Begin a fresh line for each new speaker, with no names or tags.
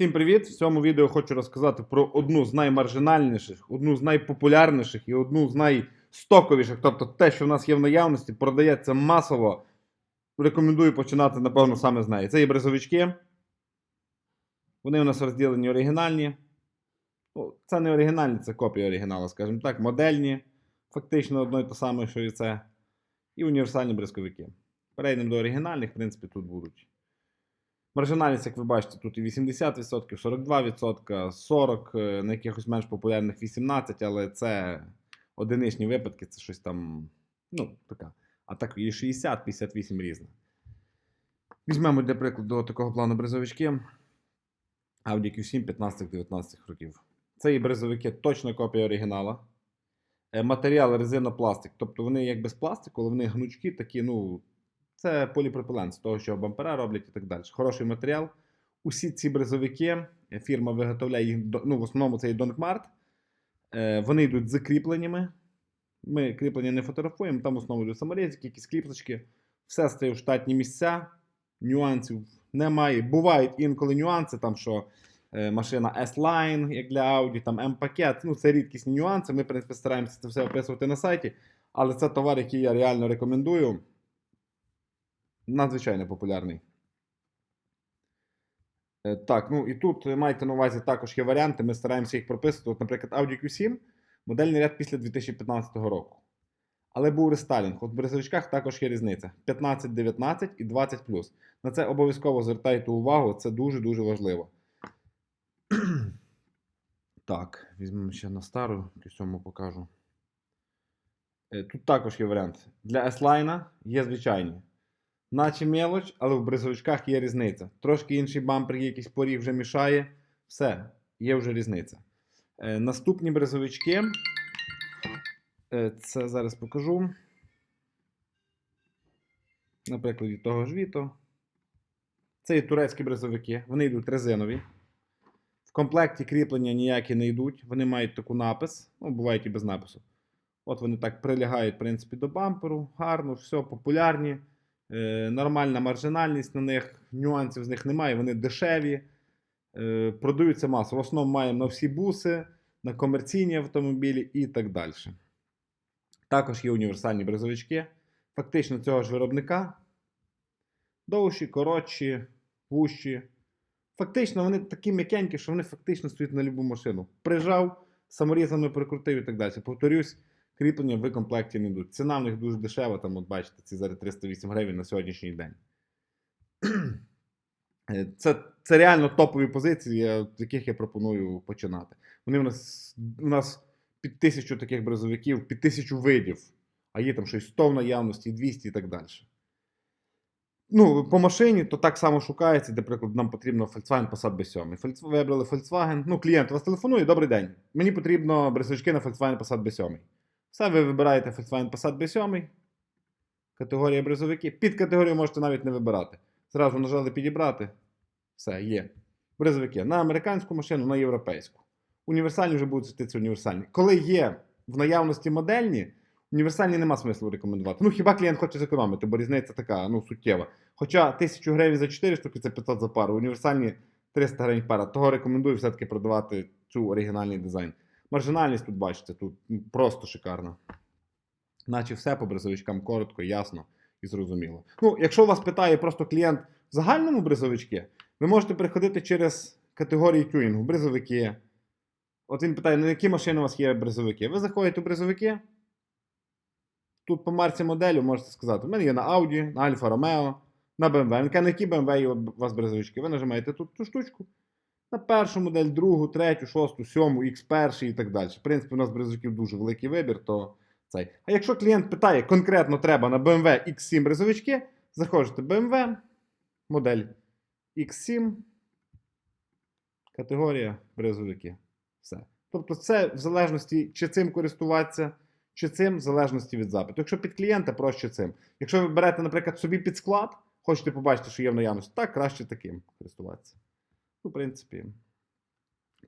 Всім привіт! В цьому відео хочу розказати про одну з наймаржинальніших, одну з найпопулярніших і одну з найстоковіших, тобто те, що в нас є в наявності, продається масово. Рекомендую починати, напевно, саме з неї. Це є бризовички. Вони у нас розділені оригінальні. Ну, це не оригінальні, це копія оригіналу, скажімо так, модельні. Фактично одно і те саме, що і це. І універсальні бризковики. Перейдемо до оригінальних, в принципі, тут будуть. Маржинальність, як ви бачите, тут і 80%, 42%, 40%, е, на якихось менш популярних 18%, але це одиничні випадки, це щось там, ну, така. А так і 60, 58 різне. Візьмемо для прикладу такого плану бризовички. Audi Q7 15-19 років. Це і бризовики точно копія оригінала. Е, Матеріал резинопластик, тобто вони як без пластику, але вони гнучкі, такі, ну, це поліпропилен з того, що бампера роблять і так далі. Хороший матеріал. Усі ці бризовики, фірма виготовляє їх, ну, в основному це і Donkmart. Е, Вони йдуть з кріпленнями. Ми кріплення не фотографуємо, там в основному йдуть саморізики, якісь кліпсочки. Все стає в штатні місця, нюансів немає. Бувають інколи нюанси, там що е, машина S-Line, як для Audi, там M-пакет. Ну, це рідкісні нюанси. Ми, в принципі, стараємося це все описувати на сайті. Але це товар, який я реально рекомендую. Надзвичайно популярний. Е, Так, ну і тут е, майте на увазі також є варіанти. Ми стараємося їх прописувати. От, наприклад, Audi Q7, модельний ряд після 2015 року. Але був рестайлінг. От в бризовичках також є різниця: 15, 19 і 20 На це обов'язково звертайте увагу, це дуже-дуже важливо. Так, візьмемо ще на стару, Q7 покажу. Е, Тут також є варіант. Для S-Line є звичайні. Наче мелоч, але в бризовичках є різниця. Трошки інший бампер, якийсь поріг вже мішає. Все, є вже різниця. Е, наступні бризовички. Е, це зараз покажу. На прикладі того ж Віто. Це і турецькі бризовики. Вони йдуть резинові. В комплекті кріплення ніякі не йдуть. Вони мають таку напис. Ну, бувають і без напису. От вони так прилягають, в принципі, до бамперу. Гарно, все, популярні. Е, нормальна маржинальність на них, нюансів з них немає, вони дешеві, е, продаються масово. В основному маємо на всі буси, на комерційні автомобілі і так далі. Також є універсальні бризовички, фактично цього ж виробника. Довші, коротші, вущі. Фактично, вони такі м'якенькі, що вони фактично стоять на любу машину. Прижав, саморізами прикрутив і так далі. Повторюсь, кріплення в комплекті не йдуть. Ціна в них дуже дешева, там, от бачите, ці зараз 308 гривень на сьогоднішній день. Е, Це, це реально топові позиції, з яких я пропоную починати. Вони у нас, у нас під тисячу таких бризовиків, під тисячу видів, а є там щось 100 в наявності, 200 і так далі. Ну, по машині то так само шукається, де, наприклад, нам потрібно Volkswagen Passat B7. Вибрали Volkswagen. Ну, клієнт вас телефонує, добрий день. Мені потрібно бризовички на Volkswagen Passat B7. Все, ви вибираєте Volkswagen Passat B7, категорія бризовики. Під категорію можете навіть не вибирати. Зразу нажали підібрати. Все, є. Бризовики на американську машину, на європейську. Універсальні вже будуть світитися універсальні. Коли є в наявності модельні, універсальні нема смислу рекомендувати. Ну, хіба клієнт хоче зекономити, бо різниця така, ну, суттєва. Хоча 1000 гривень за 4 штуки це 500 за пару, універсальні 300 гривень пара. Того рекомендую все-таки продавати цю оригінальний дизайн. Маржинальність тут бачите, тут ну, просто шикарна. Наче все по бризовичкам коротко, ясно і зрозуміло. Ну, якщо вас питає просто клієнт в загальному бризовички, ви можете переходити через категорії тюнінгу, бризовики. От він питає, на які машини у вас є бризовики. Ви заходите в бризовики. Тут по марці моделю можете сказати, у мене є на Audi, на Alfa Romeo, на BMW. На які BMW є у вас бризовички. Ви нажимаєте тут цю штучку. На першу модель, другу, третю, шосту, сьому, X1 і так далі. В принципі, у нас бризовиків дуже великий вибір, то цей. А якщо клієнт питає, конкретно треба на BMW X7 бризовички, заходите BMW, модель X7, категорія бризовики. Все. Тобто, це в залежності, чи цим користуватися, чи цим, в залежності від запиту. Якщо під клієнта, проще цим. Якщо ви берете, наприклад, собі під склад, хочете побачити, що є в наявності, так краще таким користуватися. Ну, в принципі, в